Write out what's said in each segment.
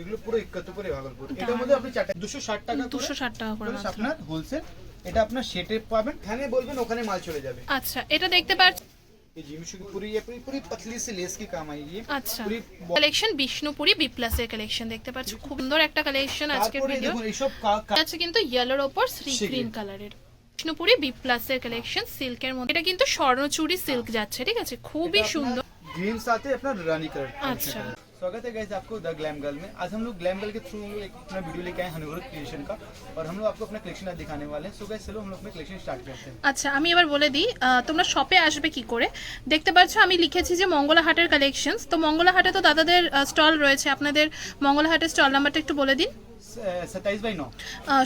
এগুলো পুরো ভাগলপুর এটার মধ্যে আপনি দুশো ষাট টাকা দুশো ষাট টাকা করে আপনার হোলসেল এটা আপনার সেটে পাবেন। এখানে বলবেন ওখানে মাল চলে যাবে। আচ্ছা এটা দেখতে আচ্ছা। সুন্দর একটা কালেকশন আজকের ভিডিও আছে কিন্তু ইয়েলোর ওপর কালারের বিষ্ণুপুরি কালেকশন সিল্কের মধ্যে। এটা কিন্তু স্বর্ণচুরি সিল্ক যাচ্ছে ঠিক আছে? খুবই সুন্দর। রানী কালার আচ্ছা। स्वागत है गाइस आपको द ग्लैम गर्ल में आज हम लोग ग्लैम गर्ल के थ्रू एक अपना वीडियो लेके आए हनुवर क्रिएशन का और हम लोग आपको अपना कलेक्शन आज दिखाने वाले हैं सो गाइस चलो हम लोग अपना कलेक्शन स्टार्ट करते हैं আচ্ছা আমি এবার বলে দিই আহ, তোমরা শপে আসবে কি করে দেখতে পাচ্ছ আমি লিখেছি যে মঙ্গলা হাটের কালেকশনস তো মঙ্গলা হাটে তো দাদাদের স্টল রয়েছে আপনাদের মঙ্গলা হাটের স্টল নাম্বারটা একটু বলে দিন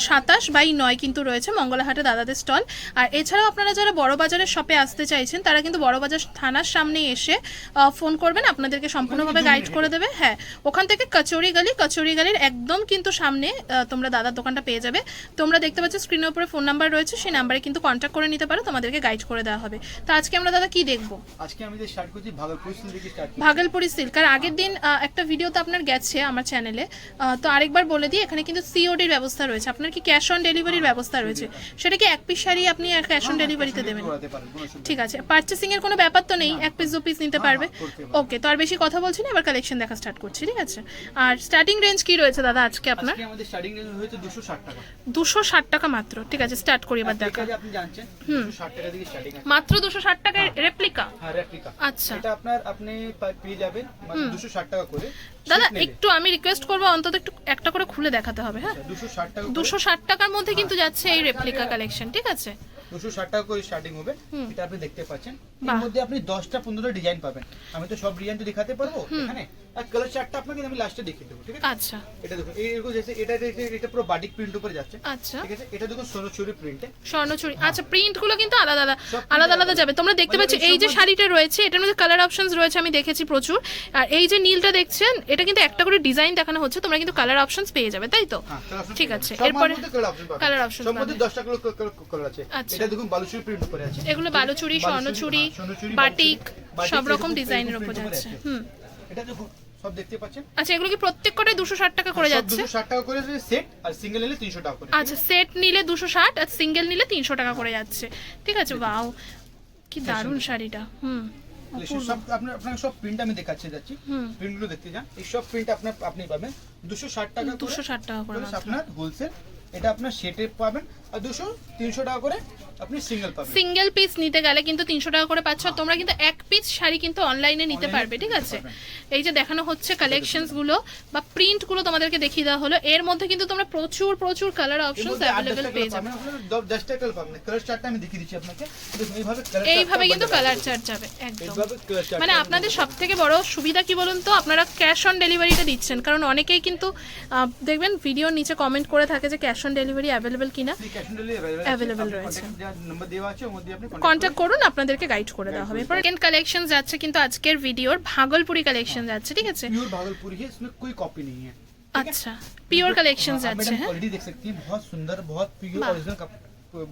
সাতাশ বাই নয় কিন্তু রয়েছে মঙ্গলাহাটে দাদাদের স্টল। আর এছাড়াও আপনারা যারা বড় বাজারের শপে আসতে চাইছেন তারা কিন্তু বড় বাজার থানার সামনে এসে ফোন করবেন। আপনাদেরকে সম্পূর্ণভাবে গাইড করে দেবে। হ্যাঁ ওখান থেকে কচুরি গালি কচুরি গালির একদম কিন্তু সামনে তোমরা দাদার দোকানটা পেয়ে যাবে। তোমরা দেখতে পাচ্ছ স্ক্রিনের উপরে ফোন নাম্বার রয়েছে। সেই নাম্বারে কিন্তু কন্ট্যাক্ট করে নিতে পারো। তোমাদেরকে গাইড করে দেওয়া হবে। তো আজকে আমরা দাদা কি দেখব? আজকে আমি যে করছি সিল্ক থেকে স্টার্ট ভাগলপুরি সিল্ক আর আগের দিন একটা ভিডিও তো আপনার গেছে আমার চ্যানেলে তো আরেকবার বলে দিই এখানে কিন্তু সিওডির ব্যবস্থা রয়েছে। আপনার কি ক্যাশ অন ডেলিভারির ব্যবস্থা রয়েছে? সেটা কি এক পিস শাড়ি আপনি ক্যাশ অন ডেলিভারিতে দেবেন। ঠিক আছে। পার্চেসিং এর কোনো ব্যাপার তো নেই এক পিস দু পিস নিতে পারবে। ওকে তো আর বেশি কথা বলছি না এবার কালেকশন দেখা স্টার্ট করছি ঠিক আছে? আর স্টার্টিং রেঞ্জ কি রয়েছে দাদা আজকে আপনার? আমাদের স্টার্টিং রেঞ্জ হয়েছে দুশো ষাট টাকা। টাকা মাত্র। ঠিক আছে স্টার্ট করি এবার দেখা। দুশো ষাট টাকা আছে। মাত্র দুশো ষাট টাকায় রেপ্লিকা হ্যাঁ রেপ্লিকা আচ্ছা। এটা আপনার আপনি পেয়ে যাবেন দুশো ষাট টাকা করে। দাদা একটু আমি রিকোয়েস্ট করব অন্তত একটু একটা করে খুলে দেখাতে হবে হ্যাঁ? দুশো ষাট টাকা দুশো ষাট টাকার মধ্যে কিন্তু যাচ্ছে এই রেপ্লিকা কালেকশন ঠিক আছে? দুশো ষাট টাকা করে স্টার্টিং হবে। এটা আপনি দেখতে পাচ্ছেন। এর মধ্যে আপনি দশটা পনেরোটা ডিজাইন পাবেন। আমি তো সব ডিজাইন তো দেখাতে পারব এখানে। আর কালার চারটা আপনাকে আমি লাস্টে দেখিয়ে দেবো ঠিক আছে? আচ্ছা। এটা দেখুন এই এরকম যেসে এটা এটা- এটা পুরো বাটিক প্রিন্ট উপরে যাচ্ছে। আচ্ছা। ঠিক আছে? এটা দেখুন সোনাচুরি প্রিন্টে স্বর্ণচুরি। আচ্ছা প্রিন্টগুলো কিন্তু আলাদা আলাদা আলাদা আলাদা। যাবে। তোমরা দেখতে মানে পাচ্ছ এই যে শাড়িটা রয়েছে এটার মধ্যে কালার অপশনস রয়েছে আমি দেখেছি প্রচুর। আর এই যে নীলটা দেখছেন এটা কিন্তু একটা করে ডিজাইন দেখানো হচ্ছে তোমরা কিন্তু কালার অপশনস পেয়ে যাবে তাই তো? হ্যাঁ ঠিক আছে। এরপরে color option সব মধ্যে পাবেন। দশটা কালার কালার আছে। আচ্ছা। এটা দেখুন বালুচুরি প্রিন্ট উপরে আছে। এগুলো বালুচুরি স্বর্ণচুরি হ্যাঁ, বাটিক সব রকম ডিজাইনের উপর যাচ্ছে। হুম। এটা দেখুন সব দেখতে পাচ্ছেন? আচ্ছা এগুলো কি প্রত্যেক কটাই দুশো ষাট টাকা করে যাচ্ছে? দুশো ষাট টাকা করে সেট আর সিঙ্গেল নিলে তিনশো টাকা করে। আচ্ছা সেট নিলে দুশো ষাট আর সিঙ্গেল নিলে তিনশো টাকা করে যাচ্ছে। ঠিক আছে বাও কি দারুণ শাড়িটা হুম সব আপনার আপনার সব প্রিন্ট আমি দেখাচ্ছি যাচ্ছি। হুম। দেখতে যান। এই সব প্রিন্ট আপনার আপনি পাবেন দুশো ষাট টাকা করে। দুশো ষাট টাকা করে করে আপনার হোলসেল এটা আপনার সেটে পাবেন। আর দুশো তিনশো টাকা করে আপনি সিঙ্গেল পাবেন। সিঙ্গেল পিস নিতে গেলে কিন্তু তিনশো টাকা করে পাচ্ছ। তোমরা কিন্তু এক পিস শাড়ি কিন্তু অনলাইনে নিতে পারবে ঠিক আছে? এই যে দেখানো হচ্ছে কালেকশনসগুলো বা প্রিন্টগুলো তোমাদেরকে দেখিয়ে দেওয়া হলো। এর মধ্যে কিন্তু তোমরা প্রচুর প্রচুর কালার অপশনস অ্যাভেলেবেল পেয়ে যাবে। আপনারা কালার পাবেন। কালার চার্টটা আমি দেখিয়ে দিচ্ছি আপনাকে। এইভাবে এইভাবে কিন্তু কালার চার্ট যাবে একদম। মানে আপনাদের সব থেকে বড় সুবিধা কি বলুন তো? আপনারা ক্যাশ অন ডেলিভারিটা দিচ্ছেন। কারণ অনেকেই কিন্তু দেখবেন ভিডিওর নিচে কমেন্ট করে থাকে যে ক্যাশ অন ডেলিভারি অ্যাভেলেবেল কিনা। আপনি cash on delivery available আছে। Available আপনি রয়েছে। contact যা number দেওয়া আছে, ওর মধ্যে আপনি contact কন্ট্যাক্ট করুন আপনাদেরকে গাইড করে দেওয়া হবে এরপর সেকেন্ড কালেকশন যাচ্ছে কিন্তু আজকের ভিডিওর ভাগলপুরি কালেকশন যাচ্ছে ঠিক আছে प्योर भागलपुरी है इसमें कोई कॉपी नहीं है আচ্ছা পিওর কালেকশন हाँ, যাচ্ছে मैडम হ্যাঁ क्वालिटी देख सकती हैं बहुत सुंदर बहुत प्योर वाह। ओरिजिनल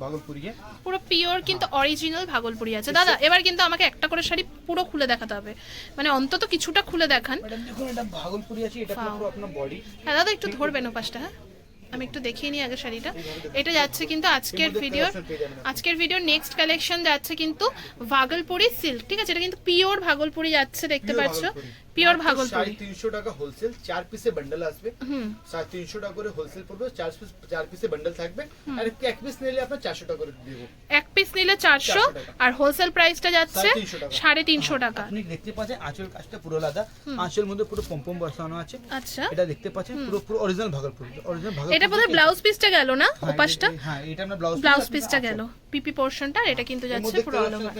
भागलपुरी है পুরো পিওর কিন্তু অরিজিনাল ভাগলপুরি আছে দাদা এবার কিন্তু আমাকে একটা করে শাড়ি পুরো খুলে দেখাতে হবে মানে অন্তত কিছুটা খুলে দেখান ম্যাডাম দেখুন এটা ভাগলপুরি আছে এটা Wow. পুরো আপনার বডি হ্যাঁ দাদা একটু ধরবেন ওপাশটা হ্যাঁ আমি একটু দেখিয়ে নিই আগে শাড়িটা। এটা যাচ্ছে কিন্তু আজকের ভিডিও ভিডিওর। আজকের ভিডিওর নেক্সট কালেকশন যাচ্ছে কিন্তু ভাগলপুরি সিল্ক ঠিক আছে? এটা কিন্তু পিওর ভাগলপুরি যাচ্ছে দেখতে পাচ্ছ? পিওর ভাগলপুরি তিনশো টাকা হোলসেল চার পিসে বান্ডেল আসবে। হুম। সাড়ে তিনশো টাকা করে হোলসেল পড়বে চার পিস চার পিসে বান্ডেল থাকবে। আর এক পিস নিলে আপনার চারশো টাকা করে দেবো। এক পিস নিলে 400 আর হোলসেল প্রাইসটা যাচ্ছে সাড়ে তিনশো টাকা। আপনি দেখতে পাচ্ছেন আঁচল কাজটা পুরো আলাদা। আঁচল মধ্যে পুরো পম্পম বসানো আছে। আচ্ছা। এটা দেখতে পাচ্ছেন পুরো পুরো অরিজিনাল ভাগলপুর অরিজিনাল ভাগলপুর এটা বোধহয় ব্লাউজ পিসটা গেল না ওপাশটা? হ্যাঁ এটা আমরা ব্লাউজ ব্লাউজ পিসটা গেল। পিপি পোর্শনটা এটা কিন্তু যাচ্ছে পুরো অল ওভার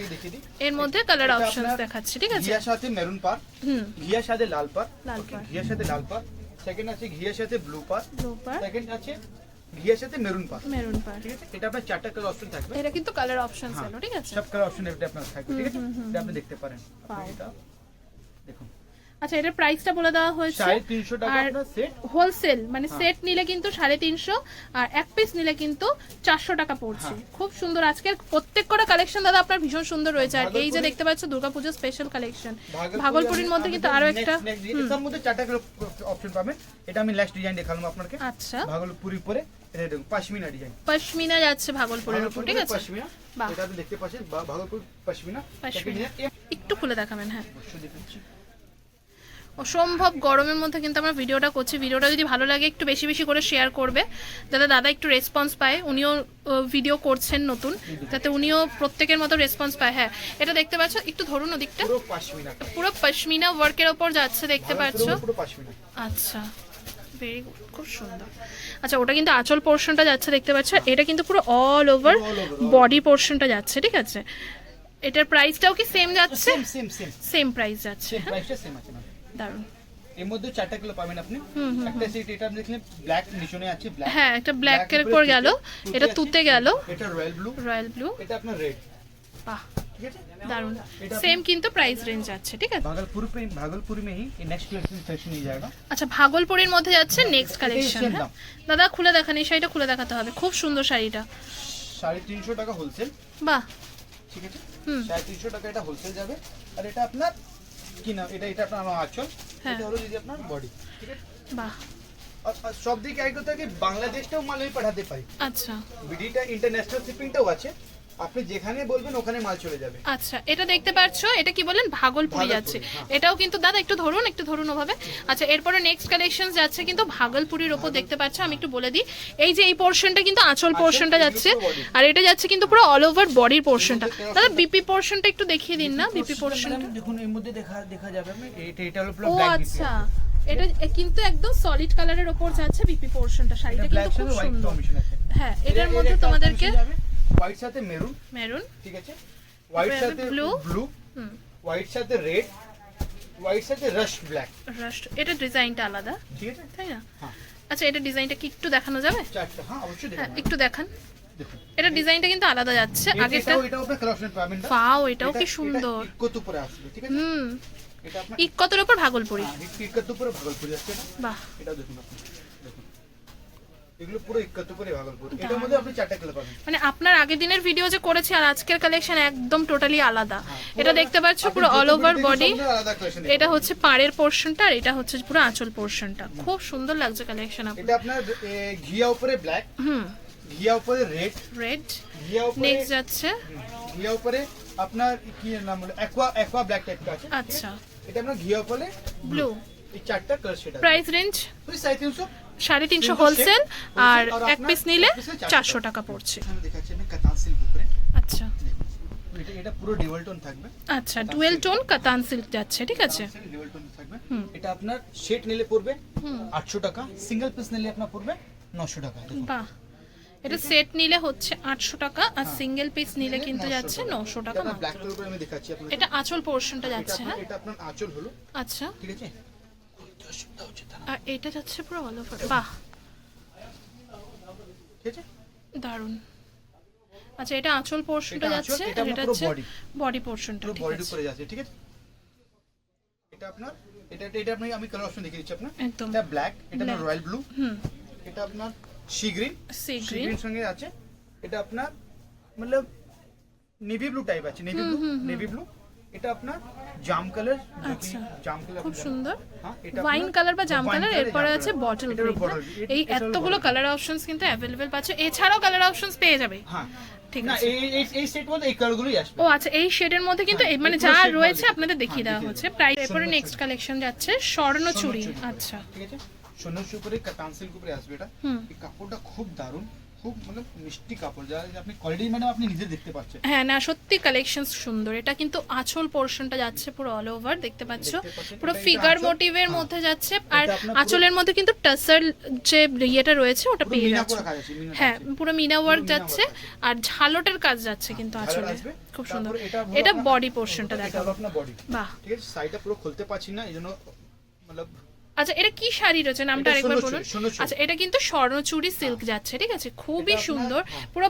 এর মধ্যে কালার অপশনস দেখাচ্ছে ঠিক আছে? ঘিয়ার সাথে মেরুন পার হুম। ঘিয়ার সাথে লাল পার। ঘিয়ার সাথে লাল পার সেকেন্ড আছে ঘিয়ার সাথে ব্লু পার ব্লুপার সেকেন্ড আছে ঘিয়ার সাথে মেরুন পার মেরুন পার ঠিক আছে? এটা আপনার চারটা কালার অপশন থাকবে। এটা কিন্তু কালার অপশনস হ্যাঁ, এলো ঠিক আছে? সব কালার অপশন এটা আপনার থাকবে ঠিক আছে? এটা আপনি দেখতে পারেন। এটা দেখুন। আচ্ছা এটার প্রাইসটা বলে দেওয়া হয়েছে। আর হোলসেল মানে হ্যাঁ। সেট নিলে কিন্তু সাড়ে তিনশো আর এক পিস নিলে কিন্তু চারশো টাকা পড়ছে। হ্যাঁ। খুব সুন্দর আজকের প্রত্যেক কটা কালেকশন দাদা আপনার ভীষণ সুন্দর রয়েছে। আর এই যে দেখতে পাচ্ছ দুর্গাপুজোর স্পেশাল কালেকশন ভাগলপুরি ভাগলপুরির মধ্যে কিন্তু আরও একটা এটার মধ্যে চারটা অপশন পাবেন। এটা আমি লাস্ট ডিজাইন দেখালাম আপনাকে। আচ্ছা। ভাগলপুরি পরে এটা দেখুন পাশমিনা ডিজাইন পশমিনা যাচ্ছে ভাগলপুরের উপর ঠিক আছে? পাশমিনা। এটা আপনি দেখতে পাচ্ছেন ভাগলপুর পশমিনা। একটা খুলে দেখাবেন হ্যাঁ। অসম্ভব গরমের মধ্যে কিন্তু আমরা ভিডিওটা করছি। ভিডিওটা যদি ভালো লাগে একটু বেশি বেশি করে শেয়ার করবে। যাতে দাদা একটু রেসপন্স পায়। উনিও ভিডিও করছেন নতুন। যাতে উনিও প্রত্যেকের মতো রেসপন্স পায়। হ্যাঁ এটা দেখতে পাচ্ছ? একটু ধরুন ওদিকটা। পুরো পশমিনা। ওয়ার্কের ওপর যাচ্ছে দেখতে পাচ্ছ? আচ্ছা ভেরি গুড খুব সুন্দর। আচ্ছা ওটা কিন্তু আঁচল পোর্শনটা যাচ্ছে দেখতে পাচ্ছ? এটা কিন্তু পুরো অল ওভার বডি পোর্শনটা যাচ্ছে ঠিক আছে? এটার প্রাইসটাও কি সেম যাচ্ছে? সেম প্রাইস যাচ্ছে হ্যাঁ? প্রাইসটা সেম আছে ম্যাম দারুণ এর মধ্যে চারটা কিলো পাবেন আপনি হুম, হুম, একটা সেট এটা আপনি দেখলেন ব্ল্যাক নিচনে আছে ব্ল্যাক হ্যাঁ একটা ব্ল্যাকের উপর গেল এটা তুতে গেল এটা রয়্যাল ব্লু রয়্যাল ব্লু এটা আপনার রেড বাহ ঠিক আছে দারুণ এটা সেম কিন্তু প্রাইস রেঞ্জ আছে ঠিক আছে भागलपुर पे भागलपुर में ही ये नेक्स्ट कलेक्शन सेक्शन मिल जाएगा আচ্ছা ভাগলপুরের মধ্যে যাচ্ছে নেক্সট কালেকশন same হ্যাঁ দাম। দাদা খুলে দেখান এই শাড়িটা খুলে দেখাতে হবে খুব সুন্দর শাড়িটা সাড়ে তিনশো টাকা হোলসেল বাহ ঠিক আছে হুম সাড়ে তিনশো টাকা এটা হোলসেল যাবে আর এটা আপনার কি না এটা এটা আপনার আমার আঁচল। হ্যাঁ। এটা হলো দিদি আপনার বডি ঠিক আছে? বাহ। সব দিকে আগে কথা কি বাংলাদেশটাও মাল আমি পাঠাতে পারি। আচ্ছা। বিডিটা ইন্টারন্যাশনাল শিপিংটাও আছে। আপনি যেখানে বলবেন ওখানে মাল চলে যাবে। আচ্ছা এটা দেখতে পাচ্ছ এটা কি বলেন ভাগলপুরি যাচ্ছে। হ্যাঁ। এটাও কিন্তু দাদা একটু ধরুন একটু ধরুন ওভাবে। আচ্ছা এরপরে নেক্সট কালেকশন যাচ্ছে কিন্তু ভাগলপুরির ওপর দেখতে পাচ্ছ আমি একটু বলে দিই। এই যে এই পোর্শনটা কিন্তু আঁচল পোর্শনটা যাচ্ছে আর এটা যাচ্ছে কিন্তু পুরো অল ওভার বডির পোর্শনটা দাদা বিপি পোর্শনটা একটু দেখিয়ে দিন না? বিপি পোর্শন ম্যাডাম, দেখুন এর মধ্যে দেখা দেখা যাবে এটা এটা হলো ও আচ্ছা। এটা কিন্তু একদম সলিড কালারের ওপর যাচ্ছে বিপি পোর্শনটা শাড়িটা কিন্তু খুব সুন্দর। হ্যাঁ এটার মধ্যে তোমাদেরকে হোয়াইট সাথে মেরুন মেরুন ঠিক আছে? হোয়াইট সাথে blue। ব্লু হোয়াইট সাথে রেড হোয়াইট সাথে রাশ ব্ল্যাক রাষ্ট্র এটা ডিজাইনটা আলাদা। ঠিক আছে? তাই না? হ্যাঁ। আচ্ছা এটা ডিজাইনটা কি একটু দেখানো যাবে? চারটা হ্যাঁ অবশ্যই হ্যাঁ একটু দেখান। এটা ডিজাইনটা কিন্তু আলাদা যাচ্ছে আগেরটা এটাও পাবেন পাও এটাও কি সুন্দর। ইক্কত উপরে আসবে ঠিক আছে? হুম। এটা আপনার ইকতের ওপর ভাগলপুরি। হ্যাঁ, উপরে ভাগলপুরি আসছে। এটা বাহ। এটাও দেখুন আপনি। এগুলো পুরো ইক্কত ভাগলপুর এটার মধ্যে আপনি চারটা কিলো পাবেন। মানে আপনার আগের দিনের ভিডিও যে করেছি আর আজকের কালেকশন একদম টোটালি আলাদা। হ্যাঁ, এটা দেখতে পাচ্ছ পুরো অল ওভার বডি। এটা হচ্ছে পাড়ের পোর্শনটা আর এটা হচ্ছে পুরো আঁচল পোর্শনটা খুব সুন্দর লাগছে কালেকশন আপনার। এটা আপনার ঘিয়া উপরে ব্ল্যাক হুম। ঘিয়া উপরে রেড রেড ঘিয়া উপরে নেক্সট যাচ্ছে। ঘিয়া উপরে আপনার কি নাম বলে? অ্যাকোয়া অ্যাকোয়া ব্ল্যাক টাইপ আছে। আচ্ছা। এটা আপনার ঘিয়া উপরে ব্লু এই চারটা কালার সেট প্রাইস রেঞ্জ সাড়ে তিনশো হোলসেল আর এক পিস নিলে চারশো টাকা। পড়ছে। আচ্ছা। এটা পুরো ডেভেল টোন থাকবে। আচ্ছা ডুয়েল টোন কাতান সিল্ক যাচ্ছে ঠিক আছে? ডেভেল টোন থাকবে। এটা আপনার সেট নিলে পড়বে হুম। আটশো টাকা সিঙ্গেল পিস নিলে আপনার পড়বে নশো টাকা বাহ। এটা সেট নিলে হচ্ছে আটশো টাকা আর সিঙ্গেল পিস নিলে কিন্তু যাচ্ছে নশো টাকা এটা মাত্র। ব্ল্যাক কালার আমি দেখাচ্ছি আপনাকে এটা আঁচল পোর্শনটা যাচ্ছে হ্যাঁ? এটা আপনার আঁচল হলো। আচ্ছা। ঠিক আছে? আর এটা যাচ্ছে পুরো অল ওভার বাহ। দারুণ। আচ্ছা এটা আঁচল পোর্শনটা যাচ্ছে আর এটা হচ্ছে বডি পোর্শনটা ঠিক আছে। উপরে যাচ্ছে ঠিক আছে? এটা আপনার এটা এটা আপনি আমি কালার অপশন দেখিয়ে দিচ্ছি আপনার। একদম। এটা ব্ল্যাক এটা আপনার রয়্যাল ব্লু হুম। এটা আপনার সি গ্রিন সি গ্রিন সঙ্গে আছে। এটা আপনার মানে নেভি ব্লু টাইপ আছে নেভি ব্লু নেভি ব্লু এটা আপনার জাম কালার আচ্ছা। জাম কালার খুব সুন্দর। হ্যাঁ, এটা ওয়াইন কালার বা জাম কালার এরপরে আছে বটল গ্রিন এই এতগুলো কালার অপশনস কিন্তু অ্যাভেলেবেল পাচ্ছ। এছাড়াও কালার অপশনস পেয়ে যাবে। হ্যাঁ। ঠিক আছে। এই এই এই সেট মধ্যে এই কালারগুলোই আসবে। ও আচ্ছা এই শেডের মধ্যে কিন্তু হ্যাঁ, মানে যা রয়েছে আপনাদের দেখিয়ে হ্যাঁ, দেওয়া হচ্ছে। প্রায় এরপরে নেক্সট কালেকশন যাচ্ছে স্বর্ণ চুড়ি চুড়ি। আচ্ছা। ঠিক আছে? সোনার উপরে কাতান সিল্ক উপরে আসবে এটা। এই কাপড়টা খুব দারুণ। খুব মানে মিষ্টি কাপড় যা আপনি কোয়ালিটি ম্যাডাম আপনি নিজে দেখতে পাচ্ছেন। হ্যাঁ না সত্যি কালেকশন সুন্দর। এটা কিন্তু আঁচল পোর্শনটা যাচ্ছে পুরো অল ওভার দেখতে পাচ্ছ? পুরো ফিগার মোটিভের হ্যাঁ। মধ্যে যাচ্ছে। আর আঁচলের মধ্যে কিন্তু টাসার যে ইয়েটা রয়েছে ওটা পেয়ে যাচ্ছে। হ্যাঁ পুরো মিনা ওয়ার্ক যাচ্ছে। আর ঝালটের কাজ যাচ্ছে কিন্তু আঁচলে। খুব সুন্দর। এটা বডি পোর্শনটা দেখাবো। বাহ। ঠিক আছে সাইডটা পুরো খুলতে পারছি না এই জন্য মানে আচ্ছা এটা কি শাড়ি রয়েছে? নামটা আরেকবার বলুন। আচ্ছা এটা কিন্তু স্বর্ণচুরি সিল্ক যাচ্ছে ঠিক আছে? খুবই সুন্দর। হ্যাঁ। পুরো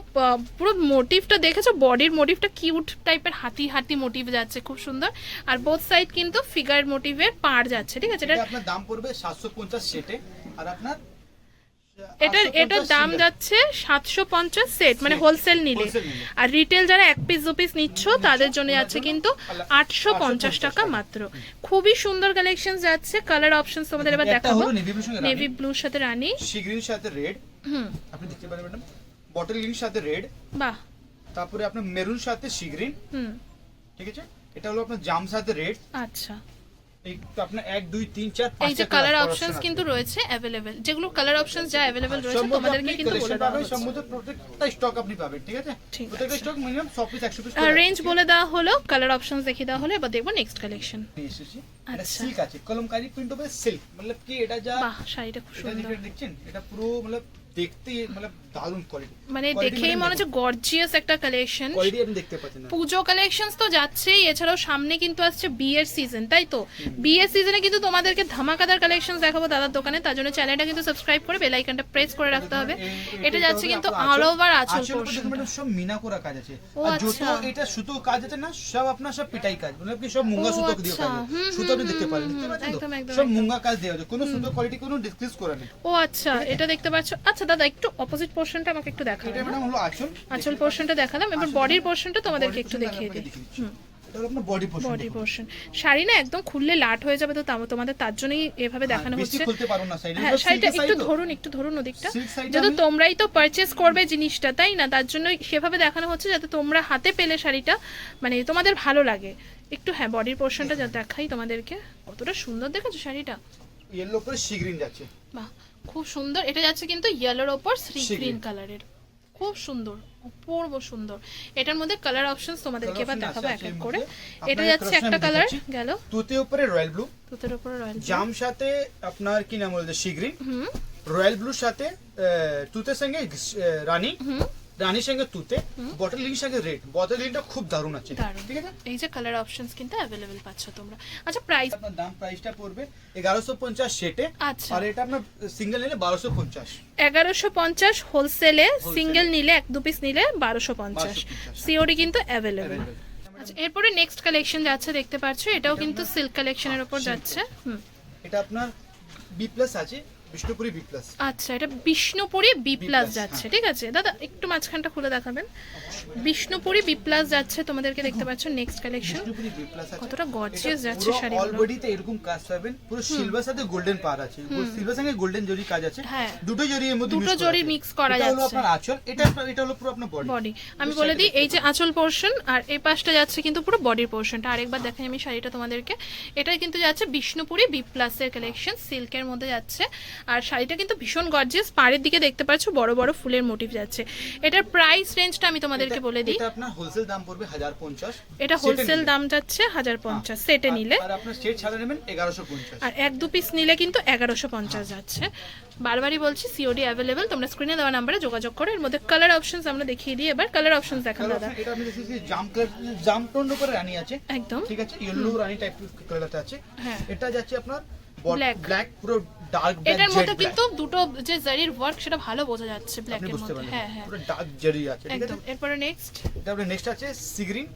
পুরো মোটিভটা দেখেছ? বডির মোটিভটা কিউট টাইপের হাতি হাতি মোটিভ যাচ্ছে খুব সুন্দর। আর বোথ সাইড কিন্তু ফিগার মোটিভের পার যাচ্ছে ঠিক আছে? এটা আপনার দাম পড়বে সাতশো পঞ্চাশ সেটে। আর আপনার 850 এটার দাম যাচ্ছে সাতশো পঞ্চাশ সেট মানে হোলসেল নিলে। আর রিটেল যারা এক পিস দু পিস নিচ্ছ তাদের জন্য যাচ্ছে কিন্তু আটশো পঞ্চাশ টাকা। মাত্র। খুবই সুন্দর কালেকশন যাচ্ছে কালার অপশন তোমাদের এবার দেখাবো। নেভি ব্লুর সাথে রানী। সি গ্রিন সাথে রেড হুম। আপনি দেখতে পারেন ম্যাডাম বটল গ্রিন সাথে রেড বাহ। তারপরে আপনার মেরুন সাথে সি গ্রিন হুম। ঠিক আছে? এটা হলো আপনার জাম সাথে রেড আচ্ছা। এক দুই তিন চার এই যে পাঁচটা কালার colour অপশনস option কিন্তু আছে। রয়েছে অ্যাভেলেবেল যেগুলো কালার অপশনস যা অ্যাভেলেবেল রয়েছে সব মধ্যে তোমাদেরকে আপনি কিন্তু বলে collection দেওয়া পাবেন, হচ্ছে সব মধ্যে প্রত্যেকটা স্টক আপনি পাবেন ঠিক আছে ঠিক প্রত্যেকটা আছে। Stock minimum 100 piece 100 piece range বলে দেওয়া হলো কালার অপশনস দেখিয়ে দেওয়া হলো এবার দেখবো নেক্সট কালেকশন এসেছি এটা আচ্ছা। সিল্ক আছে কলমকারি প্রিন্ট হবে সিল্ক मतलब কি এটা যা বাহ শাড়িটা খুব এটা সুন্দর যেটা দেখছেন এটা পুরো मतलब দেখতে मतलब দারুণ কোয়ালিটি মানে দেখেই মনে হচ্ছে গর্জিয়াস একটা কালেকশন কোয়ালিটি আপনি দেখতে পাচ্ছেন পুজো কালেকশনস তো যাচ্ছেই এছাড়াও সামনে কিন্তু আসছে বিয়ের সিজন তাই তো? বিয়ের সিজনে কিন্তু তোমাদেরকে ধামাকাদার কালেকশন দেখাবো দাদার দোকানে তার জন্য চ্যানেলটা কিন্তু সাবস্ক্রাইব করে বেল আইকনটা প্রেস করে রাখতে হবে। এটা যাচ্ছে কিন্তু অল ওভার আঁচল পোর্শন মানে সব মিনা করা কাজ আছে। আর যত আচ্ছা। এটা সুতো কাজ আছে না সব আপনার সব পিটাই কাজ। মানে কি সব মুঙ্গা সুতো দিয়ে আচ্ছা, কাজ সুতো আপনি দেখতে পারেন দেখতে পাচ্ছেন সব মুঙ্গা কাজ দেওয়া আছে কোনো সুতো কোয়ালিটি কোনো ডিসক্রিজ করা নেই ও আচ্ছা এটা দেখতে পাচ্ছ? আচ্ছা দাদা একটু অপোজিট পোর্শনটা আমাকে একটু এটা ম্যাডাম হলো আঁচল। আঁচল পোর্শনটা দেখালাম এবার বডির পোর্শনটা তোমাদেরকে একটু দেখিয়ে দিই। হুম। বডি পোর্শন শাড়ি না একদম খুললে লাট হয়ে যাবে তো তোমাদের তার জন্যই এভাবে দেখানো হ্যাঁ, হচ্ছে। খুলতে পারব না সাইড হ্যাঁ শাড়িটা একটু ধরুন একটু ধরুন ওদিকটা। যেহেতু তোমরাই তো পারচেস করবে জিনিসটা তাই না? তার জন্য সেভাবে দেখানো হচ্ছে যাতে তোমরা হাতে পেলে শাড়িটা মানে তোমাদের ভালো লাগে। একটু হ্যাঁ বডির পোর্শনটা দেখাই তোমাদেরকে। কতটা সুন্দর দেখেছ শাড়িটা। ইয়েলো সি গ্রিন যাচ্ছে। বাহ। খুব সুন্দর। এটা যাচ্ছে কিন্তু ইয়েলোর ওপর গ্রিন। কালারের খুব সুন্দর অপূর্ব সুন্দর। এটার মধ্যে কালার অপশন তোমাদেরকে এবার দেখাবো এক এক করে। এটা যাচ্ছে একটা কালার। গেল। তুতে উপরে রয়্যাল ব্লু তুতের উপরে রয়্যাল জাম সাথে আপনার কি নাম বলতে সি গ্রিন হুম। রয়্যাল ব্লুর সাথে তুতের সঙ্গে রানী। হুম। রানীর সঙ্গে তুতে বটল লিঙ্ক সঙ্গে রেড বটল লিঙ্কটা খুব দারুণ আছে। ঠিক আছে? এই যে কালার অপশনস কিন্তু অ্যাভেলেবেল পাচ্ছ তোমরা। আচ্ছা প্রাইস আপনার দাম প্রাইসটা পড়বে এগারোশো পঞ্চাশ সেটে আচ্ছা। আর এটা আপনার সিঙ্গেল নিলে বারোশো পঞ্চাশ। এগারোশো পঞ্চাশ হোলসেলে সিঙ্গেল নিলে এক দু পিস নিলে বারোশো পঞ্চাশ। 1250 সিওডি কিন্তু অ্যাভেলেবেল আচ্ছা এরপরে নেক্সট কালেকশন যাচ্ছে দেখতে পাচ্ছ এটাও কিন্তু সিল্ক কালেকশনের উপর যাচ্ছে। হুম। এটা আপনার বি প্লাস আছে। বিষ্ণুপুরি বি প্লাস আচ্ছা এটা বিষ্ণুপুরি বি প্লাস যাচ্ছে ঠিক আছে? দাদা একটু মাঝখানটা খুলে দেখাবেন। বিষ্ণুপুরি বি প্লাস যাচ্ছে তোমাদেরকে দেখতে পাচ্ছ নেক্সট কালেকশন কতটা গর্জিয়াস যাচ্ছে বডিতে এরকম কাজ পাবেন। পুরো সিলভার সাথে গোল্ডেন পার আছে সিলভার সঙ্গে গোল্ডেন জরি কাজ আছে। হ্যাঁ। দুটো জরি এর মধ্যে দুটো করা জরি mix করা এটা হলো যাচ্ছে। আপনার আঁচল। এটা এটা হলো পুরো আপনার বডি বডি আমি বলে দিই এই যে আঁচল পোর্শন আর এই পাশটা যাচ্ছে কিন্তু পুরো বডির পোর্শনটা আরেকবার দেখাই আমি শাড়িটা তোমাদেরকে। এটা কিন্তু যাচ্ছে বিষ্ণুপুরি বি প্লাসের কালেকশন সিল্কের মধ্যে যাচ্ছে। আর শাড়িটা কিন্তু ভীষণ গর্জিয়াস পাড়ের দিকে দেখতে পাচ্ছ বড় বড় ফুলের মোটিভ যাচ্ছে। এটার প্রাইস রেঞ্জটা আমি তোমাদেরকে বলে দিই। এটা আপনার হোলসেল দাম পড়বে হাজার পঞ্চাশ। এটা হোলসেল দাম যাচ্ছে হাজার পঞ্চাশ সেটে নিলে। আর সেট ছাড়া নেবেন এগারোশো পঞ্চাশ। আর এক দু পিস নিলে কিন্তু এগারোশো পঞ্চাশ যাচ্ছে। বারবারই বলছি সিওডি অ্যাভেলেবেল তোমরা স্ক্রিনে দেওয়া নাম্বারে যোগাযোগ করো। এর মধ্যে কালার অপশনস আমরা দেখিয়ে দিই এবার। কালার অপশনস দেখান দাদা। এটা দেখেছি জাম কালার জাম টোন করে রানী আছে। একদম। ঠিক আছে ইয়েলো রানী টাইপ কালারটা আছে। হ্যাঁ। এটা যাচ্ছে আপনার. ব্ল্যাক পুরো ডার্ক এটার মধ্যে কিন্তু দুটো যে জারির ওয়ার্ক সেটা ভালো বোঝা যাচ্ছে ব্ল্যাক এর মধ্যে। হ্যাঁ হ্যাঁ। পুরো ডার্ক জেরি আছে ঠিক আছে? একদম। এরপরে নেক্সট তারপরে নেক্সট আছে সিগ্রিন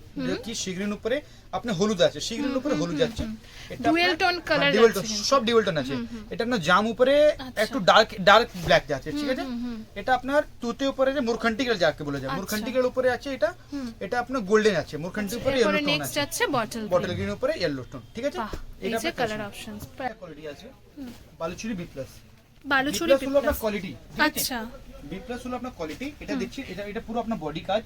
কি সিগ্রিন উপরে? আপনি হলুদ আছে সিগ্রিন উপরে হলুদ যাচ্ছে। এটা হ্যাঁ, dual যাচ্ছে tone, কিন্তু। সব ডিউয়াল টোন আছে। এটা আপনার জাম উপরে আচ্ছা। একটু ডার্ক ডার্ক ব্ল্যাক যাচ্ছে ঠিক আছে? এটা আপনার তুতে উপরে যে মুরখান্টিকেল যাকে বলে যায় আচ্ছা। মুরখান্টিকেল উপরে আছে এটা এটা আপনার গোল্ডেন আছে মুরখান্টি উপরে ইয়েলো টোন নেক্সট আছে। বটল বটল গ্রিন উপরে ইয়েলো টোন ঠিক আছে? যে কালার অপশনস কোয়ালিটি আছে। বালুচুরি বি প্লাস বালুচুরি হলো আপনার কোয়ালিটি আচ্ছা। বি প্লাস হলো আপনার কোয়ালিটি এটা দেখছি এটা এটা পুরো আপনার বডি কাজ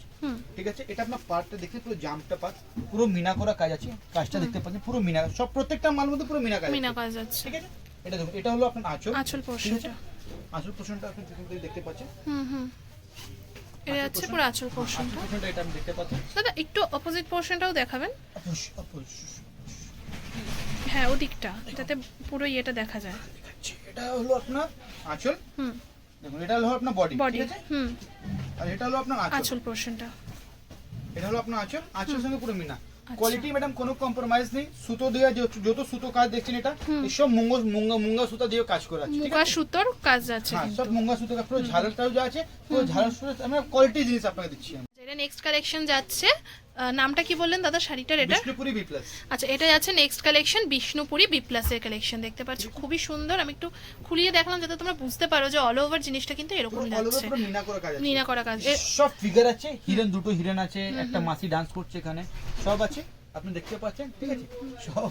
ঠিক আছে? এটা আপনার পার্টটা দেখছি পুরো জামটা পার্ট পুরো মিনা করা কাজ আছে কাজটা দেখতে পাচ্ছেন পুরো মিনা সব প্রত্যেকটা মাল মধ্যে পুরো মিনা কাজ মিনা কাজ যাচ্ছে ঠিক আছে? এটা দেখুন এটা হলো আপনার আঁচল আঁচল পোর্শনটা আঁচল পোর্শনটা আপনি দেখুন দেখতে পাচ্ছেন? হুম হুম। এটা পুরো আঁচল পোর্শনটা এটা দেখতে দাদা একটু অপোজিট পোর্শনটাও দেখাবেন? হ্যাঁ ওদিকটা যাতে পুরো ইয়েটা দেখা যায়। এটা হলো আপনার আঁচল। হুম। দেখুন এটা হলো আপনার বডি ঠিক আছে? হুম। আর এটা হলো আপনার আঁচল। আঁচল পোর্শনটা এটা হলো আপনার আঁচল। আঁচলের সঙ্গে পুরো মিনা। কোয়ালিটি ম্যাডাম কোনো কম্প্রোমাইজ নেই। সুতো দিয়ে যত সুতো কাজ দেখছেন এটা এসব মুঙ্গো মুঙ্গা মুঙ্গা সুতো দিয়ে কাজ করা আছে মুগা আছে? সুতোর কাজ আছে হ্যাঁ সব মুঙ্গা সুতো পুরো যা আছে পুরো ঝাড় সুতো আমরা কোয়ালিটি জিনিস আপনাকে দিচ্ছি। এটা নেক্সট কালেকশন যাচ্ছে। নামটা কি বললেন দাদা শাড়িটার এটা? বিষ্ণুপুরি বি প্লাস আচ্ছা এটা যাচ্ছে নেক্সট কালেকশন বিষ্ণুপুরি বি প্লাসের কালেকশন দেখতে পাচ্ছ। খুবই সুন্দর আমি একটু খুলিয়ে দেখলাম যাতে তোমরা বুঝতে পারো যে অল ওভার জিনিসটা কিন্তু এরকম যাচ্ছে। মিনা করা কাজ সব ফিগার আছে হিরেন দুটো হিরেন আছে একটা মাসি ডান্স করছে এখানে। সব আছে। আপনি দেখতে পাচ্ছেন? ঠিক আছে? সব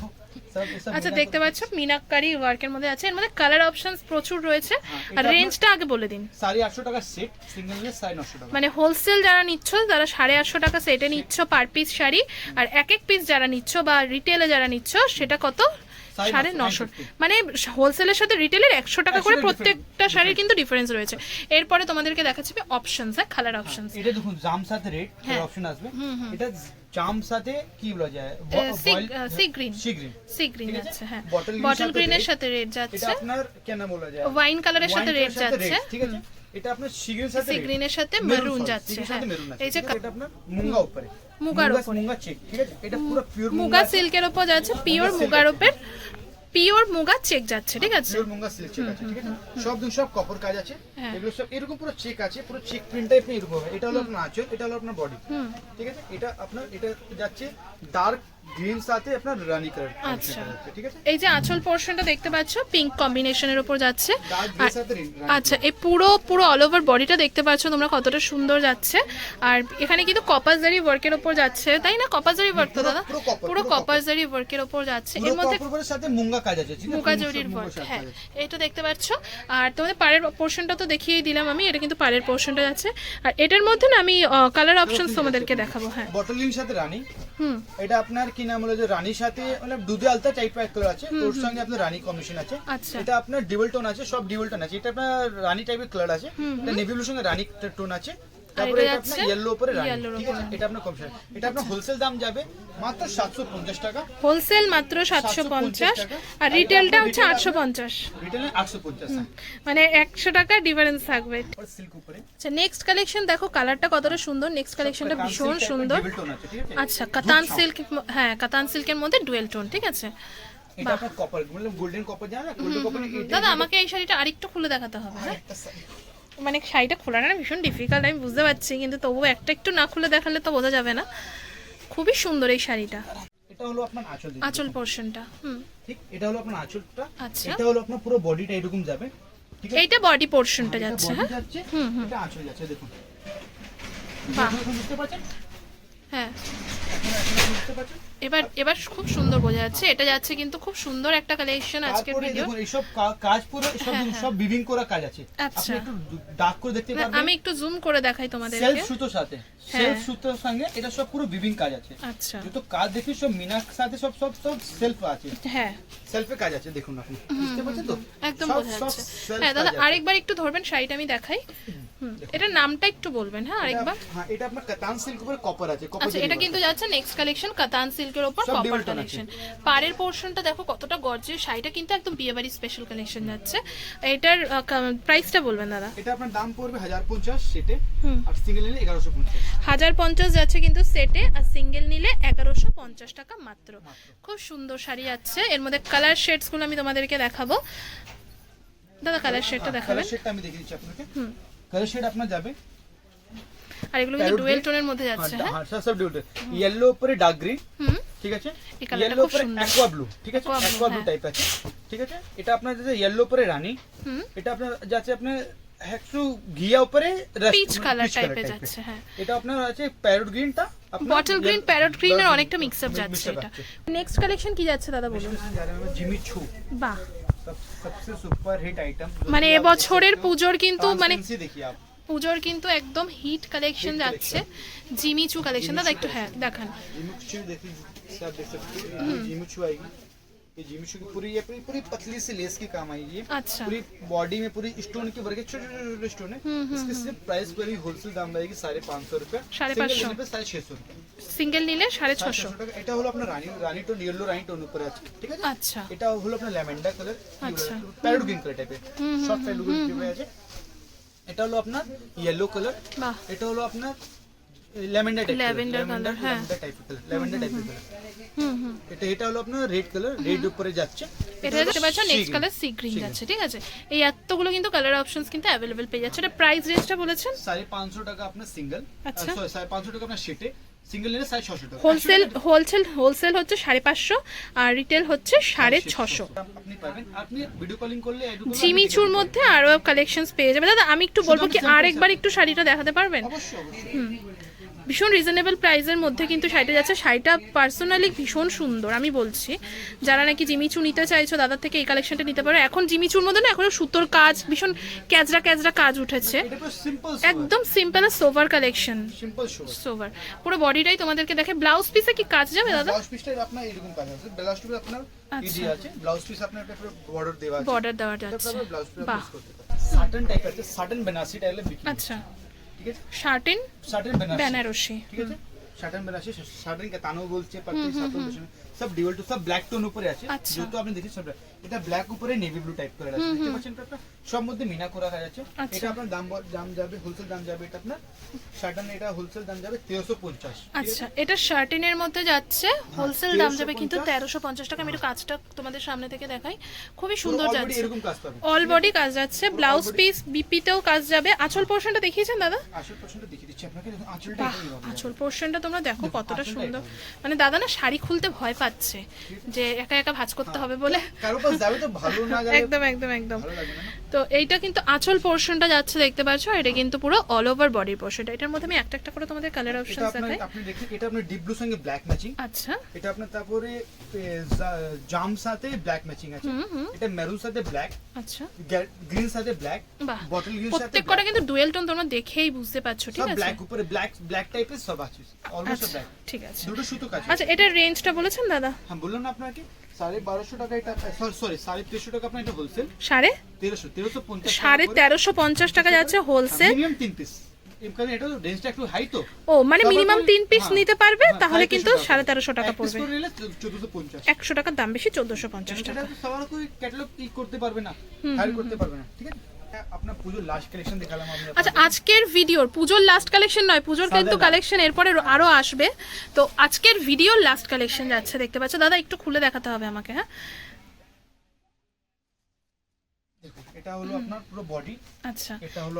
আচ্ছা দেখতে পাচ্ছ মিনাকারি ওয়ার্কের মধ্যে আছে। এর মধ্যে কালার অপশনস প্রচুর রয়েছে। হ্যাঁ, আর রেঞ্জটা আগে বলে দিন। সাড়ে আটশো টাকা সেট সিঙ্গেল নিলে সাড়ে নশো টাকা। মানে হোলসেল যারা নিচ্ছ তারা সাড়ে আটশো টাকা সেটে নিচ্ছ পার পিস শাড়ি। আর এক এক পিস যারা নিচ্ছ বা রিটেলে যারা নিচ্ছ সেটা কত? সাড়ে নশো, নশো। 950 মানে হোলসেলের সাথে রিটেলের একশো টাকা করে প্রত্যেকটা শাড়ির কিন্তু ডিফারেন্স রয়েছে। এরপরে তোমাদেরকে দেখাচ্ছি অপশনস হ্যাঁ কালার অপশনস এটা দেখুন জাম সাথে রেড হ্যাঁ। অপশন আসবে। এটা জাম সাথে কি বলা যায়? Sea green sea green sea green আছে? হ্যাঁ। বটল গ্রিনের সাথে রেড এটা যাচ্ছে। আপনার কেন বলা যায়? ওয়াইন কালারের সাথে রেড যাচ্ছে। ঠিক আছে? এটা আপনার সিগ্রিন সাথে গ্রিনের সাথে মেরুন যাচ্ছে হ্যাঁ। এই যে এটা আপনার মুঙ্গা উপরে। মুগার উপরে। মুগা চেক ঠিক আছে? এটা পুরো পিওর মুগা সিল্কের উপর যাচ্ছে পিওর মুগার আছে। পিওর মুগা চেক যাচ্ছে ঠিক আছে? পিওর মুঙ্গা সিল্ক চেক আছে ঠিক আছে? সব দু সব কপর কাজ আছে। হ্যাঁ। এগুলো সব এরকম পুরো চেক আছে পুরো চেক প্রিন্ট টাইপের এরকম হবে। এটা হলো আপনার আঁচল এটা হলো আপনার বডি ঠিক আছে? এটা আপনার এটা যাচ্ছে ডার্ক গ্রিন সাথে আপনার রানি কালার আচ্ছা। ঠিক আছে? এই যে আঁচল পোর্শনটা দেখতে পাচ্ছ পিঙ্ক কম্বিনেশনের উপর যাচ্ছে। আচ্ছা এই পুরো পুরো অল ওভার বডিটা দেখতে পাচ্ছ তোমরা কতটা সুন্দর যাচ্ছে। আর এখানে কিন্তু কপারজারি ওয়ার্কের ওপর যাচ্ছে তাই না? কপারজারি ওয়ার্ক তো দাদা? পুরো। কপারজারি ওয়ার্কের ওপর যাচ্ছে। এর মধ্যে সাথে মুঙ্গা কাজ আছে ঠিক মুগা জরির ওয়ার্ক হ্যাঁ এটা দেখতে পাচ্ছ। আর তোমাদের পাড়ের পোর্শনটা তো দেখিয়েই দিলাম আমি এটা কিন্তু পাড়ের পোর্শনটা যাচ্ছে আর এটার মধ্যে না আমি কালার অপশনস তোমাদেরকে দেখাবো হ্যাঁ। বটলিং সাথে রানী। হুম। এটা আপনার কি নাম হলো যে রানীর সাথে মানে দুধে আলতা টাইপের এক কালার আছে ওর সঙ্গে আপনার রানী কম্বিনেশন আছে। আচ্ছা। এটা আপনার ডিবল টোন আছে সব ডিবল টোন আছে। এটা আপনার রানী টাইপের কালার আছে। এটা নেভি ব্লুর সঙ্গে রানী টোন আছে। তারপরে এটা আপনার ইয়েলো উপরে রানী ঠিক আছে এটা আপনার এটা আপনার হোলসেল দাম যাবে মাত্র 750 টাকা। হোলসেল মাত্র সাতশো পঞ্চাশ টাকা। আর আর রিটেলটা হচ্ছে retail আটশো আপনার- পঞ্চাশ রিটেলে 850 হ্যাঁ মানে একশো টাকা ডিফারেন্স থাকবে। সিল্ক উপরে। আচ্ছা নেক্সট কালেকশন দেখো কালারটা কতটা সুন্দর। নেক্সট কালেকশনটা ভীষণ সুন্দর? আচ্ছা কাতান সিল্ক হ্যাঁ কাতান সিল্কের মধ্যে ডুয়েল টোন ঠিক আছে? এটা আপনার কপার গোল্ডেন কপার জানেন না? গোল্ডেন কপার দাদা আমাকে এই শাড়িটা আরেকটু খুলে দেখাতে হবে হ্যাঁ? মানে শাড়িটা খোলাটা না ভীষণ ডিফিকাল্ট আমি বুঝতে পারছি কিন্তু তবুও একটা একটু না খুলে দেখালে তো বোঝা যাবে না। খুবই সুন্দর এই শাড়িটা। এটা হলো আপনার আঁচল পোর্শনটা হুম। ঠিক এটা হলো আপনার আঁচলটা। আচ্ছা। এটা হলো আপনার পুরো বডিটা এরকম যাবে। এইটা বডি পোর্শনটা যাচ্ছে হ্যাঁ। হ্যাঁ হুম এটা আঁচল যাচ্ছে দেখুন। বাহ। বুঝতে পারছেন? হ্যাঁ। এবার এবার খুব সুন্দর বোঝা যাচ্ছে। এটা যাচ্ছে কিন্তু খুব সুন্দর একটা কালেকশন আজকের ভিডিও দেখুন এইসব কাজ পুরো সব সব বিভিং করা কাজ আছে। আচ্ছা। আপনি একটু ডাক করে দেখতে পারবেন। আমি একটু জুম করে দেখাই সেলফ তোমাদেরকে সুতোর সাথে। হ্যাঁ। সেলফ সুতোর সঙ্গে এটা সব পুরো বিভিং কাজ আছে। আচ্ছা। যত কাজ দেখি সব মিনার সাথে সব সব সব সেলফ আছে। হ্যাঁ। সেলফে কাজ আছে দেখুন আপনি। বুঝতে পারছেন তো? একদম সব- বোঝা যাচ্ছে। হ্যাঁ দাদা আরেকবার একটু ধরবেন শাড়িটা আমি দেখাই। এটার নামটা একটু বলবেন হ্যাঁ আরেকবার। এটা- হ্যাঁ এটা আপনার কাতান সিল্ক উপরে কপার আছে। আচ্ছা এটা কিন্তু যাচ্ছে নেক্সট কালেকশন কাতান সিল্কের সব কপার কালেকশন পাড়ের পোর্শনটা দেখো কতটা গর্জিয়াস শাড়িটা কিন্তু একদম বিয়েবাড়ি স্পেশাল কালেকশন যাচ্ছে। এটার প্রাইসটা বলবেন দাদা? এটা আপনার দাম পড়বে হাজার পঞ্চাশ সেটে আর সিঙ্গেল নিলে এগারোশো পঞ্চাশ। হাজার পঞ্চাশ যাচ্ছে কিন্তু সেটে আর সিঙ্গেল নিলে এগারোশো পঞ্চাশ টাকা মাত্র। খুব সুন্দর শাড়ি যাচ্ছে। এর মধ্যে কালার শেডসগুলো আমি তোমাদেরকে দেখাবো। দাদা কালার শেডটা দেখাবেন। কালার শেডটা আমি দেখিয়ে দিচ্ছি আপনাকে। হুম। কালার শেড আপনার যাবে আর এগুলো কিন্তু টোনের মধ্যে যাচ্ছে হ্যাঁ হ্যাঁ? হ্যাঁ সব ইয়েলো উপরে ডার্ক গ্রিন ঠিক আছে? ইয়েলো উপরে অ্যাকোয়া ব্লু ঠিক আছে? অ্যাকোয়া ব্লু টাইপ আছে ঠিক আছে? এটা আপনার যাচ্ছে ইয়েলো উপরে রানী এটা আপনার যাচ্ছে আপনার একটু ঘিয়া উপরে পিচ কালার টাইপে যাচ্ছে হ্যাঁ। এটা আপনার আছে প্যারট গ্রিনটা বটল গ্রিন প্যারট গ্রিন আর অনেকটা মিক্স আপ যাচ্ছে এটা। নেক্সট কালেকশন কি যাচ্ছে দাদা বলুন? জিমি ছু বাহ। মানে এবছরের পুজোর কিন্তু মানে পুজোর কিন্তু একদম হিট কালেকশন Hit যাচ্ছে জিমিচু কালেকশন দাদা একটু হ্যাঁ দেখান जिमिचू देखिए से आप देख सकते हो ये जिमिचू आएगी ये जिमिचू की पूरी ये पूरी पूरी पतली सी लेस की काम आएगी ये আচ্ছা पूरी बॉडी में पूरी स्टोन की वर्क छोटे छोटे स्टोन है इसकी सिर्फ प्राइस पूरी होलसेल दाम रहेगी साढ़े पाँच सौ रुपया साढ़े Single पाँच सौ। लेने पे साढ़े छह सौ रुपया সিঙ্গেল নিলে সাড়ে সাড়ে ছশো ছশো টাকা এটা হলো আপনার rani rani tone yellow rani tone উপরে আছে ঠিক আছে আচ্ছা এটা হলো আপনার ল্যাভেন্ডার কালার আচ্ছা। প্যারট গ্রিন কালার টাইপের শর্ট প্যারট গ্রিন টাইপের আছে এটা হলো আপনার ইয়েলো কালার এটা হলো আপনার ল্যাভেন্ডার টাইপ ল্যাভেন্ডার কালার হ্যাঁ। টাইপের কালার ল্যাভেন্ডার টাইপ কালার হুম হুম এটা এটা হলো আপনার রেড কালার রেড উপরে যাচ্ছে। এটা দেখতে পাচ্ছ নেক্সট কালার সি গ্রিন যাচ্ছে ঠিক আছে? এই এতগুলো কিন্তু কালার অপশনস কিন্তু অ্যাভেলেবেল পেয়ে যাচ্ছে। এটা প্রাইস রেঞ্জটা বলেছেন? সাড়ে পাঁচশো টাকা আপনার সিঙ্গেল আচ্ছা। সরি সাড়ে পাঁচশো টাকা আপনার সেটে সিঙ্গেল নিলে সাড়ে ছশো টাকা। হোলসেল হোলসেল হোলসেল হচ্ছে সাড়ে পাঁচশো আর রিটেল হচ্ছে সাড়ে ছশো আপনি পাবেন আপনি ভিডিও কলিং করলে জিমিচুর মধ্যে আরও কালেকশনস পেয়ে যাবে। দাদা আমি একটু বলব কি আরেকবার একটু শাড়িটা দেখাতে পারবেন? অবশ্যই ভীষণ রিজনেবল প্রাইসের মধ্যে কিন্তু শাড়িটা যাচ্ছে। শাড়িটা পার্সোনালি ভীষণ সুন্দর আমি বলছি। যারা নাকি জিমিচু নিতে চাইছো দাদার থেকে এই কালেকশনটা নিতে পারো। এখন জিমিচুর মধ্যে না এখনও সুতোর কাজ ভীষণ ক্যাজরা ক্যাজরা কাজ উঠেছে। একদম সিম্পল আর সোভার কালেকশন সোভার পুরো বডিটাই তোমাদেরকে দেখে। ব্লাউজ পিসে কি কাজ যাবে দাদা? ব্লাউজ পিসটা আপনার এরকম কাজ আছে। ব্লাউজ পিস আপনার ইজি আছে। ব্লাউজ পিস আপনার একটা বর্ডার দেওয়া আছে। বর্ডার দেওয়া যাচ্ছে। বাহ। সাটন টাইপ আছে। সাটন বেনারসি টাইপের বিক্রি আচ্ছা। ঠিক আছে? শার্টেন শার্টেন বেনারসি। ঠিক আছে? শার্টেন বেনারসি শার্টেন কে তানু বলছে পার্টি শার্টেন সব ডিউয়াল টু সব ব্ল্যাক টোন উপরে আছে। আচ্ছা। যেহেতু আপনি দেখেন সব এটা ব্ল্যাক উপরে নেভি ব্লু টাইপ করে আছে। দেখতে পাচ্ছেন আপনার সব মধ্যে মিনা করা হয়ে আছে। আচ্ছা। এটা আপনার দাম দাম যাবে হোলসেল দাম যাবে এটা আপনার সাটন এটা হোলসেল দাম যাবে 1350 আচ্ছা এটা শার্টিনের মধ্যে যাচ্ছে হোলসেল দাম যাবে কিন্তু 1350 টাকা। আমি একটু কাজটা তোমাদের সামনে থেকে দেখাই। খুবই সুন্দর যাচ্ছে। এরকম কাজ পাবে। অল বডি কাজ যাচ্ছে ব্লাউজ পিস বিপিতেও কাজ যাবে। আঁচল পোর্শনটা দেখিয়েছেন দাদা? 80% দেখিয়ে দিচ্ছি। আপনাকে আঁচলটা আঁচল পোর্শনটা তোমরা দেখো কতটা সুন্দর। মানে দাদা না শাড়ি খুলতে ভয় পাচ্ছে যে একা একা ভাঁজ করতে হবে বলে। একদম একদম একদম? তো এইটা কিন্তু আঁচল পোর্শনটা যাচ্ছে দেখতে পাচ্ছ এটা কিন্তু পুরো অল ওভার বডির পোর্শনটা এটার মধ্যে আমি একটা একটা করে তোমাদের কালার এটা আপনার দেখাই। আপনি দেখেন এটা আপনার ডিপ ব্লু সঙ্গে ব্ল্যাক ম্যাচিং আচ্ছা। এটা আপনার তারপরে জাম সাথে ব্ল্যাক ম্যাচিং আছে। এটা মেরুন সাথে ব্ল্যাক আচ্ছা। গ্রিন সাথে ব্ল্যাক বটল গ্রিন সাথে প্রত্যেক কটা কিন্তু ডুয়েল টোন তোমরা দেখেই বুঝতে পারছ ঠিক আছে? ব্ল্যাক উপরে ব্ল্যাক ব্ল্যাক টাইপের সব আছে। অলমোস্ট আচ্ছা ব্ল্যাক ঠিক আছে। দুটো সুতো কাজ আচ্ছা এটার রেঞ্জটা বলেছেন দাদা হ্যাঁ বললাম না আপনাকে। সাড়ে বারোশো টাকা এটা সরি সাড়ে তেরোশো টাকা আপনার এটা হোলসেল সাড়ে? তেরোশো তেরোশো পঞ্চাশ সাড়ে তেরোশো পঞ্চাশ টাকা যাচ্ছে হোলসেল মিনিমাম তিন পিস কারণ এটা রেঞ্জটা একটু হাই তো। ও মানে মিনিমাম তিন পিস হ্যাঁ, নিতে পারবে হ্যাঁ, তাহলে কিন্তু সাড়ে তেরোশো টাকা পড়বে। একশো টাকার দাম বেশি চোদ্দশো পঞ্চাশ টাকা। সবার ক্যাটালগ করতে পারবে না। হায়ার করতে পারবে না ঠিক আছে? আচ্ছা আজকের ভিডিওর পুজোর লাস্ট কালেকশন নয় পুজোর কিন্তু কালেকশন এরপরে আরও আসবে। তো আজকের ভিডিওর লাস্ট কালেকশন যাচ্ছে দেখতে পাচ্ছ? দাদা একটু খুলে দেখাতে হবে আমাকে হ্যাঁ দেখুন, এটা হলো আপনার পুরো বডি আচ্ছা।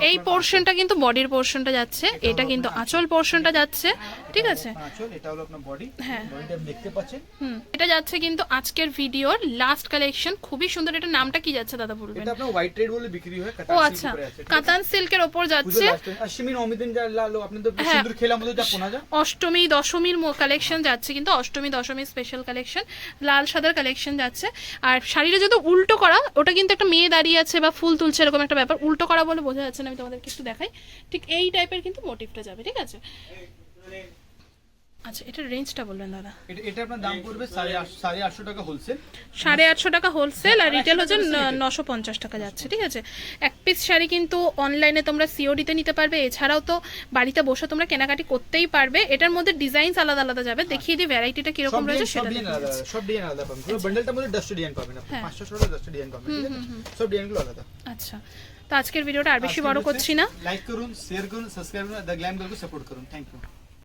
এই পোর্শনটা কিন্তু বডির পোর্শনটা যাচ্ছে এটা কিন্তু আঁচল পোর্শনটা যাচ্ছে ঠিক আছে? আঁচল এটা হলো আপনার বডি হ্যাঁ। বডিটা দেখতে পাচ্ছেন। হুম এটা যাচ্ছে কিন্তু আজকের ভিডিওর লাস্ট কালেকশন খুবই সুন্দর এটা নামটা কি যাচ্ছে দাদা বলবেন? এটা আপনার হোয়াইট রেড বলে বিক্রি হয় ও আচ্ছা উপরে? কাতান সিল্কের পুজোর যাচ্ছে। অমিদিন যা লালো আপনি তো হ্যাঁ। সিঁদুর খেলা মতো যা পোনা যা অষ্টমী দশমীর কালেকশন যাচ্ছে কিন্তু অষ্টমী দশমীর স্পেশাল কালেকশন লাল সাদার কালেকশন যাচ্ছে। আর শাড়িটা যদি উল্টো করা ওটা কিন্তু একটা মেয়ে দাঁড়িয়ে আছে বা ফুল তুলছে এরকম একটা ব্যাপার। উল্টো করা বলে বোঝা যাচ্ছে না, আমি তোমাদেরকে একটু দেখাই। ঠিক এই টাইপের কিন্তু মোটিভটা যাবে, ঠিক আছে? আচ্ছা এটার রেঞ্জটা বললেন দাদা। এটা এটা আপনার দাম পড়বে সাড়ে আট- সাড়ে আটশো টাকা হোলসেল সাড়ে আটশো টাকা হোলসেল আর রিটেল হচ্ছে ন- নশো পঞ্চাশ টাকা যাচ্ছে ঠিক আছে? এক পিস শাড়ি কিন্তু অনলাইনে তোমরা সিওডি তে নিতে পারবে। এছাড়াও তো বাড়িতে বসে তোমরা কেনাকাটি করতেই পারবে। এটার মধ্যে ডিজাইনস আলাদা আলাদা যাবে। দেখিয়ে দিই ভ্যারাইটিটা কীরকম সব রয়েছে ডিজাইন সব সেটা ডিজাইন আলাদা সব ডিজাইন আলাদা পাবেন। পুরো বান্ডেলটার মধ্যে দশটা ডিজাইন পাবেন আপনি। হ্যাঁ। পাঁচশো টাকা দশটা ডিজাইন পাবেন ঠিক আছে? সব ডিজাইনগুলো আলাদা। আচ্ছা। তো আজকের ভিডিওটা আর বেশি বড় করছি না। লাইক করুন শেয়ার করুন সাবস্ক্রাইব করুন দ্য গ্ল্যাম গার্লকে সাপোর্ট করুন। Thank you